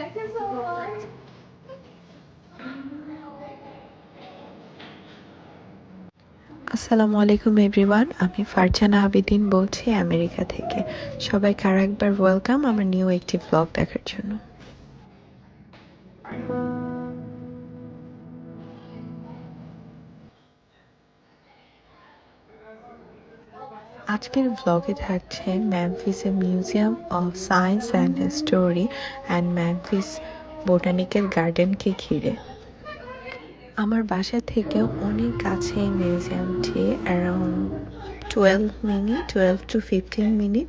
So. আসসালামু আলাইকুম everyone আমি ফারজানা আবিদিন বলছি আমেরিকা থেকে। সবাইকে আর একবার ওয়েলকাম আমার নিউ একটি ব্লগ দেখার জন্য। আজকের ব্লগে থাকছে ম্যামফিসের museum of science and history and Memphis botanical গার্ডেনকে ঘিরে। আমার বাসা থেকেও অনেক কাছে মিউজিয়ামটি around twelve minute twelve to fifteen minute.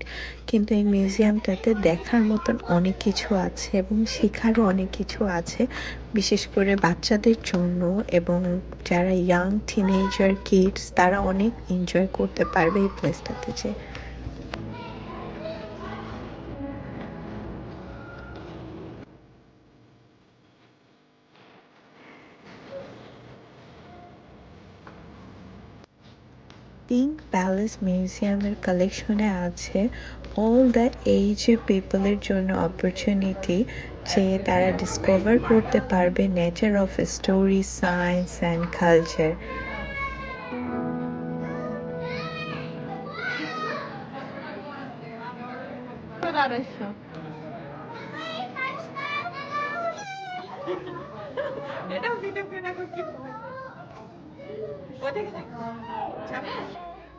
কিন্তু এই মিউজিয়ামটাতে দেখার মতন অনেক কিছু আছে এবং শেখারও অনেক কিছু আছে। বিশেষ করে বাচ্চাদের জন্য এবং যারা ইয়াং টিনেজার কিডস তারা অনেক এনজয় করতে পারবে এই প্লেসটাতে যে পিঙ্ক প্যালেস মিউজিয়ামের কালেকশনে আছে অল দ্য এজ পিপলের জন্য অপরচুনিটি যে তারা ডিসকভার করতে পারবে nature of story science and culture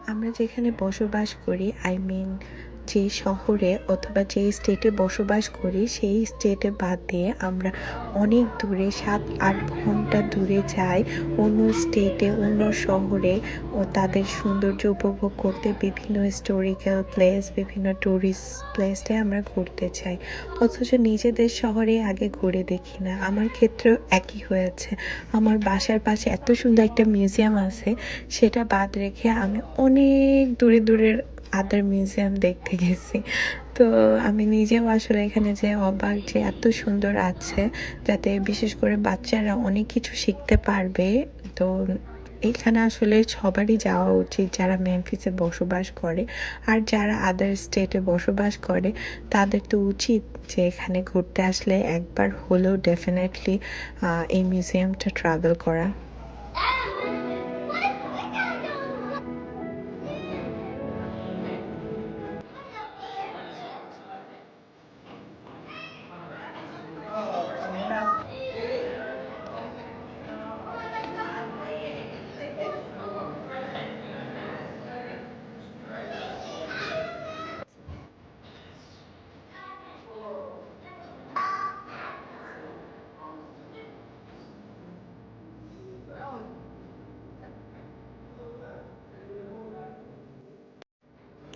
আমরা যেখানে বসবাস করি আই মিন যে শহরে অথবা যে স্টেটে বসবাস করি, সেই স্টেটে বাদ দিয়ে আমরা অনেক দূরে, সাত, আট ঘণ্টা দূরে যাই অন্য স্টেটে অন্য শহরে ও তাদের সৌন্দর্য উপভোগ করতে বিভিন্ন হিস্টোরিক্যাল প্লেস বিভিন্ন ট্যুরিস্ট প্লেসে আমরা ঘুরতে চাই অথচ নিজেদের শহরে আগে ঘুরে দেখি না। আমার ক্ষেত্রেও একই হয়েছে। আমার বাসার পাশে এত সুন্দর একটা মিউজিয়াম আছে, সেটা বাদ রেখে আমি অনেক দূরে দূরের আদার মিউজিয়াম দেখতে গেছি। তো আমি নিজেও আসলে এখানে যে অবাক যে এত সুন্দর আছে, যাতে বিশেষ করে বাচ্চারা অনেক কিছু শিখতে পারবে, তো এখানে আসলে সবারই যাওয়া উচিত যারা মেমফিসে বসবাস করে। আর যারা আদার স্টেটে বসবাস করে, তাদের তো উচিত যে এখানে ঘুরতে আসলে একবার হলেও ডেফিনেটলি এই মিউজিয়ামটা ট্রাভেল করা।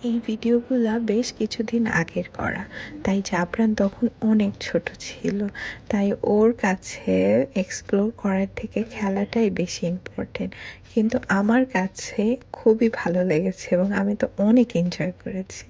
এই ভিডিওগুলো বেশ কিছুদিন আগের করা। তাই জাবরান তখন অনেক ছোট ছিল। তাই ওর কাছে এক্সপ্লোর করার থেকে খেলাটাই বেশি ইম্পর্টেন্ট কিন্তু আমার কাছে খুবই ভালো লেগেছে এবং আমি তো অনেক এনজয় করেছি।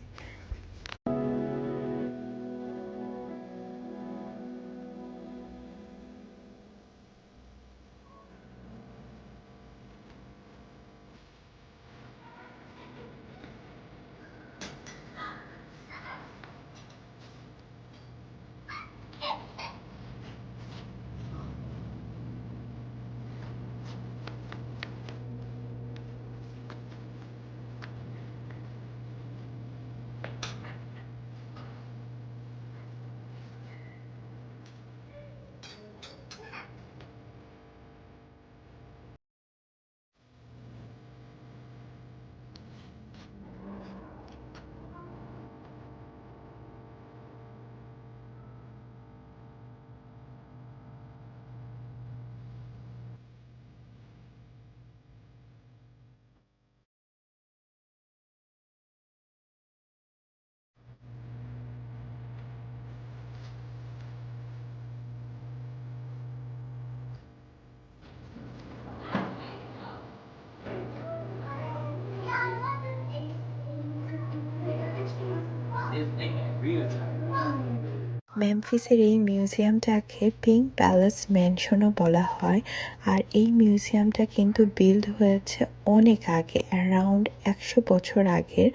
মেমফিসের এই মিউজিয়ামটাকে পিঙ্ক প্যালেস ম্যানশনও বলা হয়। আর এই মিউজিয়ামটা কিন্তু বিল্ড হয়েছে অনেক আগে অ্যারাউন্ড একশো বছর আগের।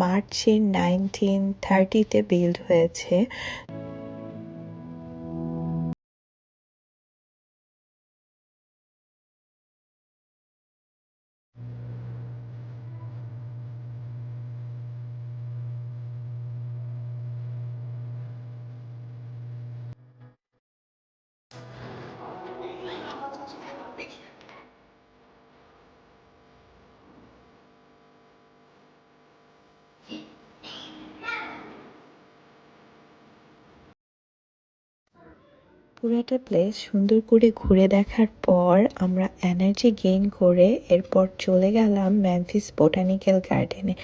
মার্চের নাইনটিন থার্টিতে বিল্ড হয়েছে। পুরাটা প্লেস সুন্দর করে ঘুরে দেখার পর আমরা এনার্জি গেইন করে এরপর চলে গেলাম ম্যামফিস বোটানিক্যাল গার্ডেনে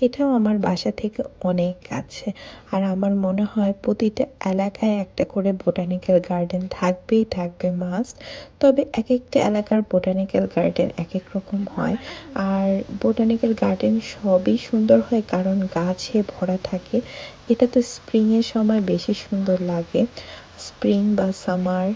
এটাও আমার বাসা থেকে অনেক কাছে। আর আমার মনে হয় প্রতিটা এলাকায় একটা করে বোটানিক্যাল গার্ডেন থাকবেই, থাকবে মাস্ট তবে এক একটা এলাকার বোটানিক্যাল গার্ডেন এক এক রকম হয়। আর বোটানিক্যাল গার্ডেন সবই সুন্দর হয় কারণ গাছে ভরা থাকে। এটা তো স্প্রিংয়ের সময় বেশি সুন্দর লাগে। স্প্রিং বা সামার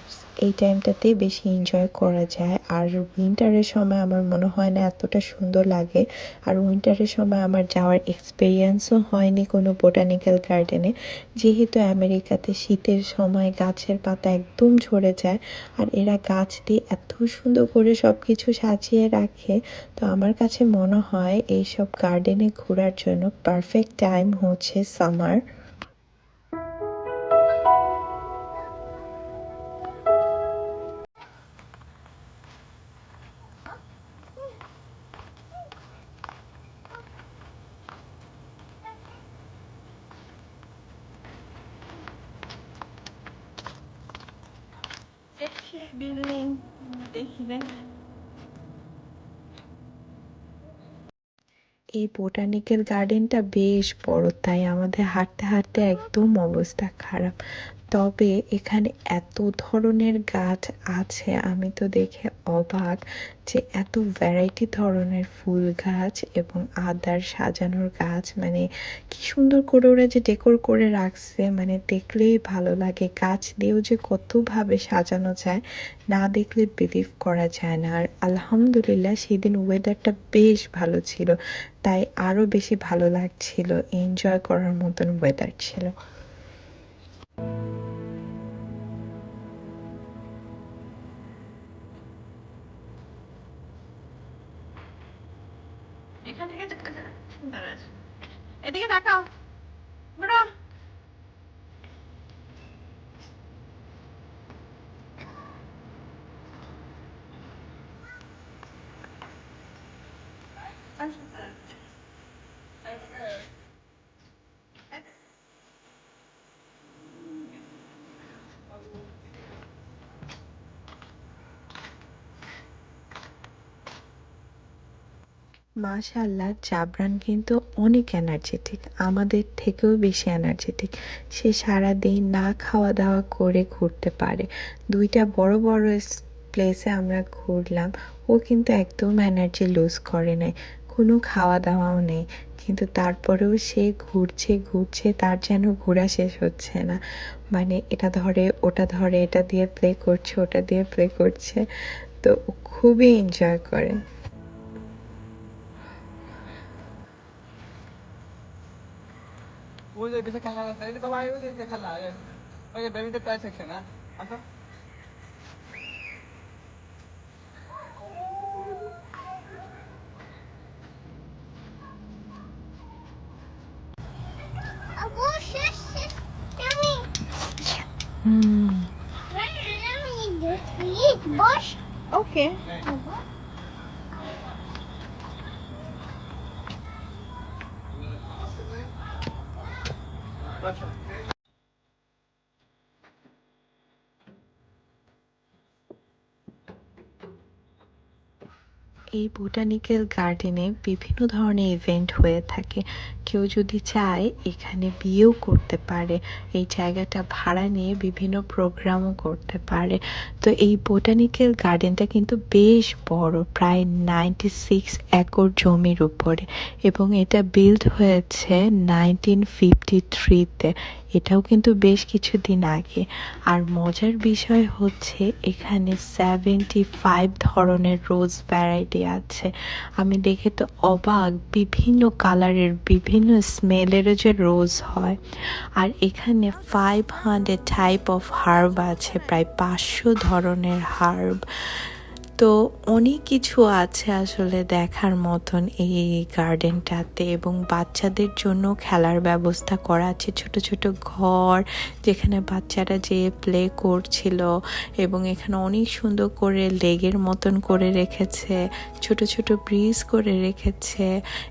এই টাইমটাতে বেশি এনজয় করা যায়। আর উইন্টারের সময় আমার মনে হয় না এতটা সুন্দর লাগে। আর উইন্টারের সময় আমার যাওয়ার এক্সপিরিয়েন্সও হয়নি কোনো বোটানিক্যাল গার্ডেনে যেহেতু আমেরিকাতে শীতের সময় গাছের পাতা একদম ঝরে যায় আর এরা গাছ দিয়ে এত সুন্দর করে সব কিছু সাজিয়ে রাখে, তো আমার কাছে মনে হয় এইসব গার্ডেনে ঘোরার জন্য পারফেক্ট টাইম হচ্ছে সামার এই বোটানিক্যাল গার্ডেনটা বেশ বড় তাই আমাদের হাঁটতে হাঁটতে একদম অবস্থা খারাপ। তবে এখানে এত ধরনের গাছ আছে, আমি তো দেখে অবাক যে এত ভ্যারাইটি ধরনের ফুল গাছ এবং আদার সাজানোর গাছ মানে কি সুন্দর করে ওরা যে ডেকোর করে রাখছে মানে দেখলেই ভালো লাগে। গাছ দিয়েও যে কতভাবে সাজানো যায়, না দেখলে বিলিভ করা যায় না। আর আলহামদুলিল্লাহ সেদিন ওয়েদারটা বেশ ভালো ছিল, তাই আরও বেশি ভালো লাগছিল এনজয় করার মতন ওয়েদার ছিল। মাশাল্লাহ জাবরান কিন্তু অনেক এনার্জেটিক আমাদের থেকেও বেশি এনার্জেটিক সে সারাদিন না খাওয়া দাওয়া করে ঘুরতে পারে। দুইটা বড় বড় প্লেসে আমরা ঘুরলাম, ও কিন্তু একদম এনার্জি লুজ করে নাই। কোনো খাওয়া দাওয়াও নেই। কিন্তু তারপরেও সে ঘুরছে ঘুরছে, তার যেন ঘোরা শেষ হচ্ছে না। মানে এটা ধরে, ওটা ধরে, এটা দিয়ে প্লে করছে, ওটা দিয়ে প্লে করছে। তো খুবই এনজয় করে। ওই যে বেশি খেলা ওই যে ব্যাডমিন্টন প্রায় সেকশন হ্যাঁ আসো হুম বস ওকে এই বোটানিক্যাল গার্ডেনে বিভিন্ন ধরনের ইভেন্ট হয়ে থাকে। কেউ যদি চায় এখানে বিয়েও করতে পারে, এই জায়গাটা ভাড়া নিয়ে বিভিন্ন প্রোগ্রামও করতে পারে। তো এই বোটানিক্যাল গার্ডেনটা কিন্তু বেশ বড়, প্রায় নাইনটি সিক্স একর জমির উপরে এবং এটা বিল্ড হয়েছে নাইনটিন ফিফটি থ্রিতে। এটাও কিন্তু বেশ কিছুদিন আগে। আর মজার বিষয় হচ্ছে, এখানে সেভেন্টি ফাইভ ধরনের রোজ ভ্যারাইটি আছে। আমি দেখে তো অবাক, বিভিন্ন কালারের বিভিন্ন স্মেলেরও যে রোজ হয়। আর এখানে five hundred type of herb আছে, প্রায় পাঁচশো ধরনের হার্ব তো অনেক কিছু আছে আসলে দেখার মতন এই গার্ডেনটাতে এবং বাচ্চাদের জন্য খেলার ব্যবস্থা করা আছে। ছোট ছোট ঘর যেখানে বাচ্চারা যেয়ে প্লে করছিল এবং এখানে অনেক সুন্দর করে লেগের মতন করে রেখেছে, ছোট ছোট ব্রিজ করে রেখেছে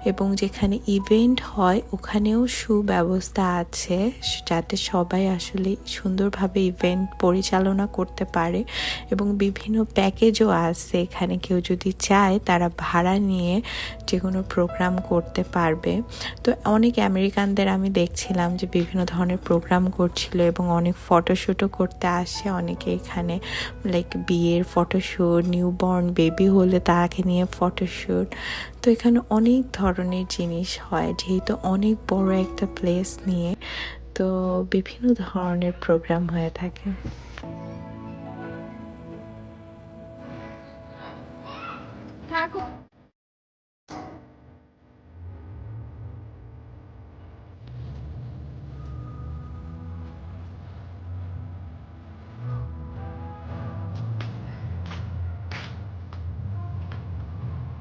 এবং যেখানে ইভেন্ট হয় ওখানেও সুব্যবস্থা আছে যাতে সবাই আসলে সুন্দরভাবে ইভেন্ট পরিচালনা করতে পারে এবং বিভিন্ন প্যাকেজও আছে। এখানে কেউ যদি চায়, তারা ভাড়া নিয়ে যে কোনো প্রোগ্রাম করতে পারবে। তো অনেক আমেরিকানদের আমি দেখছিলাম যে বিভিন্ন ধরনের প্রোগ্রাম করছিল এবং অনেক ফটোশ্যুটও করতে আসে। অনেকে এখানে লাইক বিয়ের ফটোশ্যুট নিউবর্ন বেবি হলে তাকে নিয়ে ফটোশ্যুট তো এখানে অনেক ধরনের জিনিস হয়, যেহেতু অনেক বড় একটা প্লেস নিয়ে। তো বিভিন্ন ধরনের প্রোগ্রাম হয়ে থাকে। aku